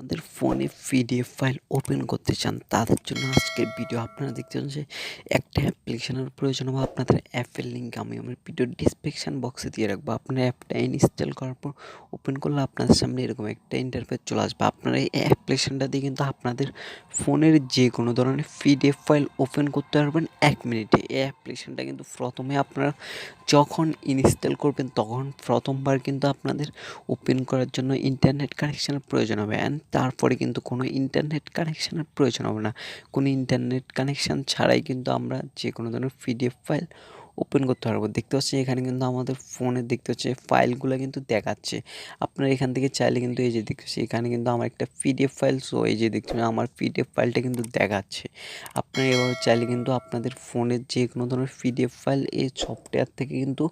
আমাদের ফোনে PDF file open করতে চান, তাদের জন্য আজকের ভিডিও আপনারা দেখতে চান যে একটা অ্যাপ্লিকেশনের প্রয়োজন হবে আপনাদের অ্যাপের লিঙ্ক আমি আমার ভিডিও ডিসক্রিপশান বক্সে দিয়ে রাখব। আপনার অ্যাপটা ইনস্টল করার পর ওপেন করলে আপনাদের সামনে এরকম একটা ইন্টারফেস চলে আসবে। আপনারা এই অ্যাপ্লিকেশনটা দিয়ে কিন্তু আপনাদের ফোনের যে কোনো ধরনের পিডিএফ ফাইল ওপেন করতে পারবেন এক মিনিটে। এই অ্যাপ্লিকেশানটা কিন্তু প্রথমে আপনারা যখন ইনস্টল করবেন, তখন প্রথমবার কিন্তু আপনাদের ওপেন করার জন্য ইন্টারনেট কানেকশানের প্রয়োজন হবে। অ্যান্ড তারপরে কিন্তু কোনো ইন্টারনেট কানেকশানের প্রয়োজন হবে না। কোনো ইন্টারনেট কানেকশান ছাড়াই কিন্তু আমরা যে কোনো ধরনের পিডিএফ ফাইল ওপেন করতে পারব। দেখতে পাচ্ছি এখানে কিন্তু আমাদের ফোনে দেখতে হচ্ছে ফাইলগুলো কিন্তু দেখাচ্ছে। আপনারা এখান থেকে চাইলে কিন্তু এই যে দেখছি এখানে কিন্তু আমার একটা পিডিএফ ফাইল সো এই যে দেখছেন আমার পিডিএফ ফাইলটা কিন্তু দেখাচ্ছে। আপনারা এভাবে চাইলে কিন্তু আপনাদের ফোনের যে কোনো ধরনের পিডিএফ ফাইল এই সফটওয়্যার থেকে কিন্তু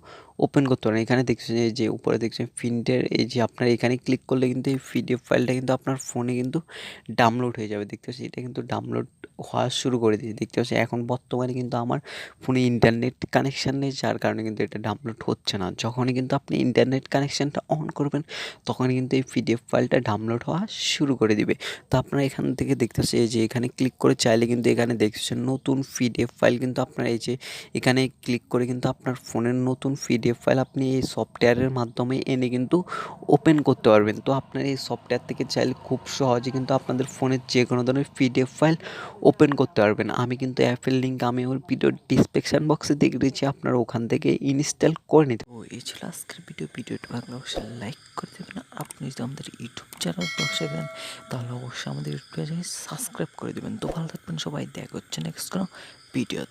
ওপেন করতে পারেন। এখানে দেখছেন এই যে উপরে দেখছেন প্রিন্টের এই যে আপনার এখানে ক্লিক করলে কিন্তু এই পিডিএফ ফাইলটা কিন্তু আপনার ফোনে কিন্তু ডাউনলোড হয়ে যাবে। দেখতে পাচ্ছি এটা কিন্তু ডাউনলোড হওয়া শুরু করে দিয়েছে। দেখতে পাচ্ছি এখন বর্তমানে কিন্তু আমার ফোনে ইন্টারনেট কানেকশান নেই, যার কারণে কিন্তু এটা ডাউনলোড হচ্ছে না। যখনই কিন্তু আপনি ইন্টারনেট কানেকশানটা অন করবেন, তখনই কিন্তু এই পিডিএফ ফাইলটা ডাউনলোড হওয়া শুরু করে দিবে। তো আপনারা এখান থেকে দেখতে পাচ্ছি এই যে এখানে ক্লিক করে চাইলে কিন্তু এখানে দেখছেন নতুন পিডিএফ ফাইল কিন্তু আপনার এই যে এখানে ক্লিক করে কিন্তু আপনার ফোনের নতুন পিডিএফ ফাইল আপনি এই সফটওয়্যারের মাধ্যমে এনে কিন্তু ওপেন করতে পারবেন। তো আপনার এই সফটওয়্যার থেকে চাইলে খুব সহজে কিন্তু আপনাদের ফোনের যে কোনো ধরনের পিডিএফ ফাইল ওপেন করতে পারবেন। আমি কিন্তু অ্যাপের লিঙ্ক আমি ওর ভিডিও ডিসক্রিপশান বক্সে দিয়ে দিয়েছি আপনারা ওখান থেকে ইনস্টল করে নিতে ও, এই ছিল আজকের ভিডিও ভিডিওটি ভালো অবশ্যই লাইক করে দেবেন। আপনি যদি আমাদের ইউটিউব চ্যানেল বক্সে দেন তাহলে অবশ্যই আমাদের ইউটিউব চ্যানেল সাবস্ক্রাইব করে দেবেন। তো ভালো থাকবেন সবাই। দেখা হচ্ছে নেক্সট কোনো ভিডিওতে